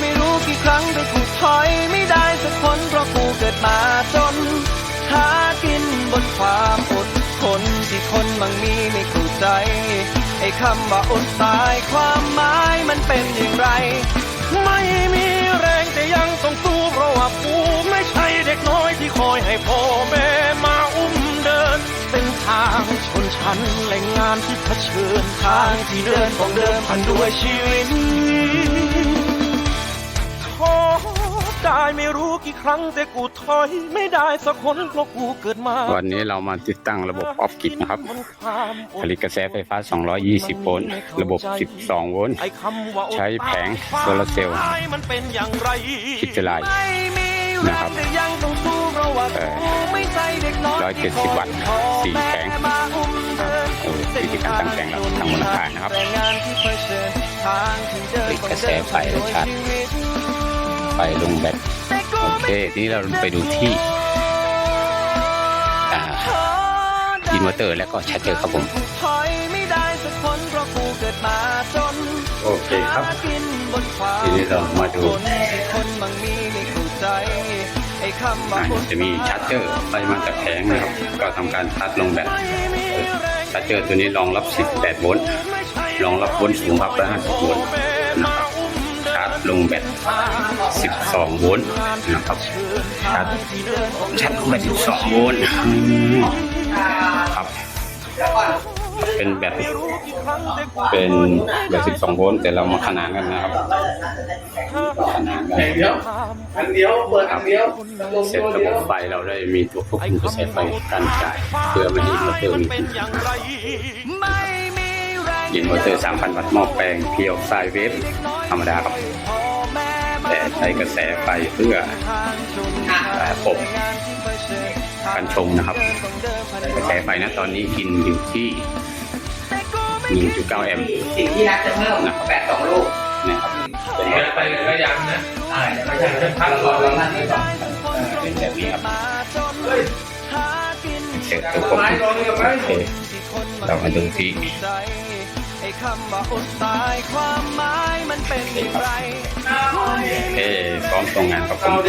ไม่รู้กี่ครั้งแต่กูถอยไม่ได้สักคนเพราะกูเกิดมาจน หากินบนความอดทนที่คนบางมีไม่เข้าใจ ไอ้คำว่าอดตายความหมายมันเป็นอย่างไร ไม่มีแรงแต่ยังต้องสู้เพราะว่ากูไม่ใช่เด็กน้อยที่คอยให้พ่อแม่มาอุ้มเดินเส้นทางชนชั้นแหล่งงานที่เผชิญทางที่เดินของเดิมพันด้วยชีวิต กี่ครั้งแต่กูถอยไม่ได้สักคนเพราะกูเกิดมาวันนี้เรามาติดตั้งระบบออฟกิดนะครับ ผลิตกระแสไฟฟ้า 220 โวลต์ ระบบ 12 โวลต์ไอ้คำว่าอดใช้แผงโซลาร์เซลล์ตายมันเป็นอย่างไรคิดจะลายไม่มีแรนะครังบแต่ยังต้องสู้เพราะว่าเอ่อกูไม่ใช่เด็กน้อย170วัตต์สี่แผงมาอุ้มเดินเออวิธีการตั้งแผงเราทำบนอาคารนะครับแรงงานที่เผชิญทางที่เดินติดกระแสไฟและชาร์จไฟลงแบตโอเคที นี้เราไปดูที่อ่าอินเวอร์เตอร์และก็ชาร์จเจอร์ครับผมถอยไม่ได้สักคนเพราะกูเกิดมาจนโอเคครับหากินบนความทีนี้เรามาดูอดทนที่คนบางมีไม่เข้าใจไอ้คำว่าอ่าจะมีชาร์จเจอร์ไฟมาจากแผงนะครับ ก็ทำการชาร์จลงแบตชาร์จเจอร์ตัวนี้รองรับ 18 โวลต์รองรับโวลต์สูงครับ150โวลต์นะครับชาร์จ ลงแบต12 โวลต์นะครับชาร์จชาร์จลงแบต12 โวลต์ครับ เป็นแบตเป็นแบต12 โวลต์แต่เรามาขนานกันนะครับขนานกันเดียวอันเดียวเปิดอันเดียวเสร็จระบบไฟเราได้มีตัวควบคุมกระแสไฟการจ่ายเพื่อไม่ให้อินเวอร์เตอร์มีปัญหา ไม่มีแรงอินเวอร์เตอร์ 3,000 วัตต์หม้อแปลงเพียวไซเวฟธรรมดาครับพ่อแม่มาแต่ใช้กระแสไฟเพื่อทางชนระบบงานที่เผชิญทางการชงนะครับต้องเดินพันกระแสไฟนะตอนนี้กินอยู่ที่แต่กูไม่1.9 แอมป์สิ่งที่นัดจะเพิ่มแปดสองลูกนะครับเป็นเดินไปก็ยังนะใช่ไม่ใช่เดินพักก่อนแล้วนั่นนี่ก่อนเป็นแบบนี้ครับมาจนหากินเสร็จตัวควบคุมโอเคเรามาดูที่ไอ้ คำว่าอดตายความหมายมันเป็นอย่างไรโอเคพร้อมตรงงานครับผมต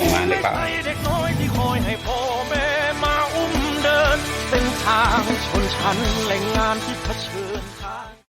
รงงานเลยครับเด็กน้อยที่คอยให้พ่อแม่มาอุ้มเดินเส้นทางชนชั้นแหล่งงานที่เผชิญทาง